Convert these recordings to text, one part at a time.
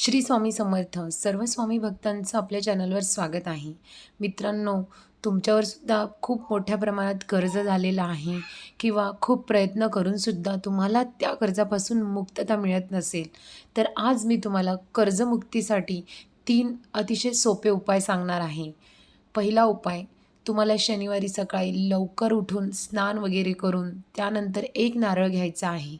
श्री स्वामी समर्थ सर्व स्वामी भक्तांचं आपल्या चॅनलवर स्वागत आहे. मित्रांनो तुमच्यावर सुद्धा खूप मोठ्या प्रमाणात कर्ज झालेलं आहे किंवा खूप प्रयत्न करूनसुद्धा तुम्हाला त्या कर्जापासून मुक्तता मिळत नसेल तर आज मी तुम्हाला कर्जमुक्तीसाठी तीन अतिशय सोपे उपाय सांगणार आहे. पहिला उपाय तुम्हाला शनिवारी सकाळी लवकर उठून स्नान वगैरे करून त्यानंतर एक नारळ घ्यायचा आहे.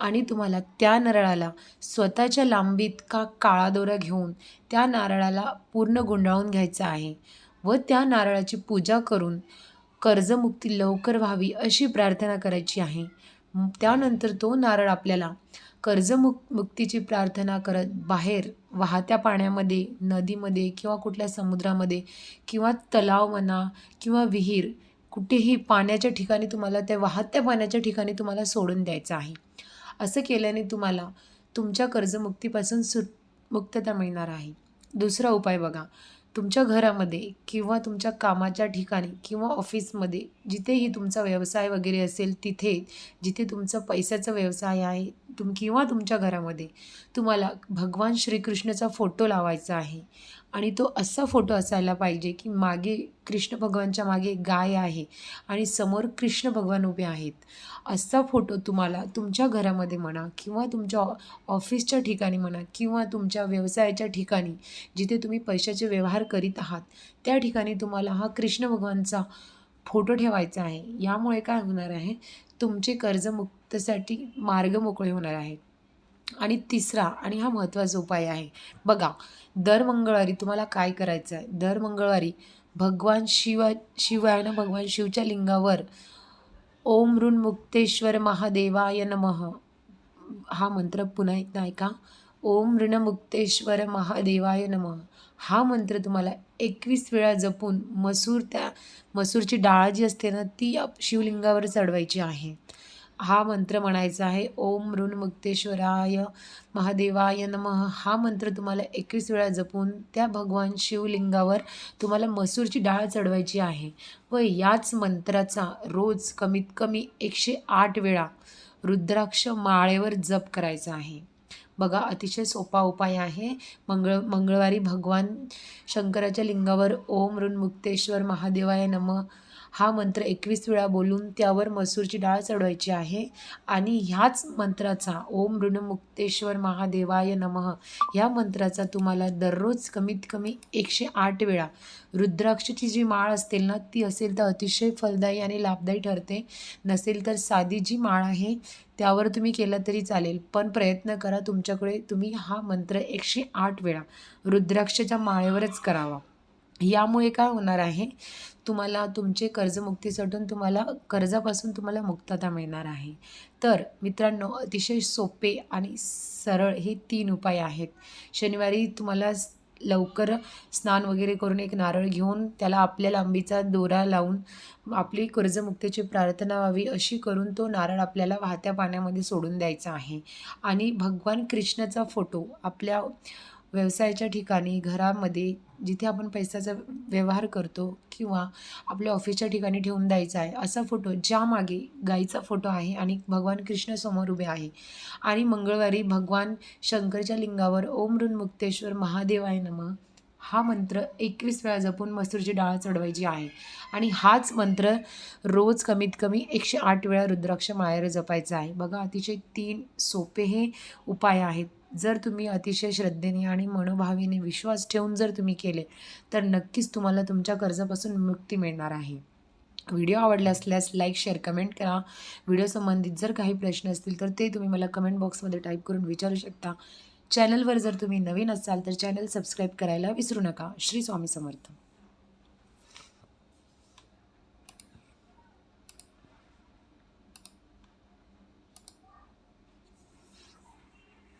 आणि तुम्हाला त्या नारळाला स्वतःच्या लांबीत का काळा दोरा घेऊन त्या नारळाला पूर्ण गुंडाळून घ्यायचा आहे व त्या नारळाची पूजा करून कर्जमुक्ती लवकर व्हावी अशी प्रार्थना करायची आहे. त्यानंतर तो नारळ आपल्याला कर्जमुक मुक्तीची प्रार्थना करत बाहेर वाहत्या पाण्यामध्ये नदीमध्ये किंवा कुठल्या समुद्रामध्ये किंवा तलाव म्हणा किंवा विहीर कुठेही पाण्याच्या ठिकाणी तुम्हाला त्या वाहत्या पाण्याच्या ठिकाणी तुम्हाला सोडून द्यायचं आहे. असं केल्याने तुम्हाला तुमच्या कर्जमुक्तीपासून सुट मुक्तता मिळणार आहे. दुसरा उपाय बघा. तुमच्या घरामध्ये किंवा तुमच्या कामाच्या ठिकाणी किंवा ऑफिसमध्ये जिथेही तुमचा व्यवसाय वगैरे असेल तिथे जिथे तुमचा पैशाचा व्यवसाय आहे तुम किंवा तुमच्या घरामध्ये तुम्हाला भगवान श्रीकृष्णाचा फोटो लावायचा आहे. आणि तो असा फोटो असायला पाहिजे की मागे कृष्ण भगवानच्या मागे गाय आहे आणि समोर कृष्ण भगवान उभे आहेत. असा फोटो तुम्हाला तुमच्या घरामध्ये म्हणा किंवा तुमच्या ऑ- ऑफिसच्या ठिकाणी म्हणा किंवा तुमच्या व्यवसायाच्या ठिकाणी जिथे तुम्ही पैशाचे व्यवहार करीत आहात त्या ठिकाणी तुम्हाला हा कृष्ण भगवानचा फोटो ठेवायचा आहे. यामुळे काय होणार आहे? तुमचे कर्जमुक्तसाठी मार्ग मोकळे होणार आहेत. आणि तिसरा आणि हा महत्त्वाचा उपाय आहे. बघा दर मंगळवारी तुम्हाला काय करायचं आहे? दर मंगळवारी भगवान शिवा शिवाय ना भगवान शिवच्या लिंगावर ओम ऋण मुक्तेश्वर महादेवाय नमः. हा मंत्र पुन्हा एकदा ऐका. ओम ऋणमुक्तेश्वर महादेवाय नमः. हा मंत्र तुम्हाला एकवीस वेळा जपून मसूर त्या मसूरची डाळ जी असते ना ती या शिवलिंगावर चढवायची आहे. हा मंत्र म्हणायचा आहे ओम ऋण मुक्तेश्वराय महादेवाय नमः. हा मंत्र तुम्हाला एकवीस वेळा जपून त्या भगवान शिवलिंगावर तुम्हाला मसूरची डाळ चढवायची आहे व याच मंत्राचा रोज कमीत कमी एकशे आठ वेळा रुद्राक्ष माळेवर जप करायचा आहे. बघा अतिशय सोपा उपाय आहे. मंगळ मंगळवारी भगवान शंकराच्या लिंगावर ओम ऋण मुक्तेश्वर महादेवाय नम हा मंत्र एकवीस वेळा बोलून त्यावर मसूरची डाळ चढवायची आहे. आणि ह्याच मंत्राचा ओम ऋणमुक्तेश्वर महादेवाय नमः ह्या मंत्राचा तुम्हाला दररोज कमीत कमी एकशे आठ वेळा. रुद्राक्षची जी माळ असतील ना ती असेल तर अतिशय फलदायी आणि लाभदायी ठरते. नसेल तर साधी जी माळ आहे त्यावर तुम्ही केलं तरी चालेल. पण प्रयत्न करा तुमच्याकडे तुम्ही हा मंत्र एकशे आठ वेळा रुद्राक्षच्या माळेवरच करावा. यामुळे काय होणार आहे? तुम्हाला तुमचे कर्जमुक्तीसाठी तुम्हाला कर्जापासून तुम्हाला मुक्तता मिळणार आहे. तर मित्रांनो अतिशय सोपे आणि सरळ हे तीन उपाय आहेत. शनिवारी तुम्हाला लवकर स्नान वगैरे करून एक नारळ घेऊन त्याला आपल्या लांबीचा दोरा लावून आपली कर्जमुक्तीची प्रार्थना व्हावी अशी करून तो नारळ आपल्याला वाहत्या पाण्यामध्ये सोडून द्यायचा आहे. आणि भगवान कृष्णाचा फोटो आपल्या व्यवसायाच्या ठिकाणी घरामध्ये जिथे आपण पैशाचा व्यवहार करतो किंवा आपल्या ऑफिसच्या ठिकाणी ठेवून द्यायचा आहे असा फोटो ज्यामागे गाईचा फोटो आहे आणि भगवान कृष्ण समोर उभे आहे. आणि मंगळवारी भगवान शंकरच्या लिंगावर ओम ऋण मुक्तेश्वर महादेवाय नम हा मंत्र एकवीस वेळा जपून मसूरची डाळ चढवायची आहे. आणि हाच मंत्र रोज कमीत कमी एकशे आठ वेळा रुद्राक्ष माळेवर जपायचा आहे. बघा अतिशय तीन सोपे हे उपाय आहेत. जर तुम्ही अतिशय श्रद्धेने आणि मनोभावीने विश्वास ठेवून जर तुम्ही केले तर नक्कीच तुम्हाला तुमच्या कर्जापासून मुक्ती मिळणार आहे. व्हिडिओ आवडला असल्यास लाईक शेअर कमेंट करा. व्हिडिओ संबंधित जर काही प्रश्न असतील तर ते तुम्ही मला कमेंट बॉक्समध्ये टाईप करून विचारू शकता. चॅनलवर जर तुम्ही नवीन असाल तर चॅनल सबस्क्राईब करायला विसरू नका. श्री स्वामी समर्थ.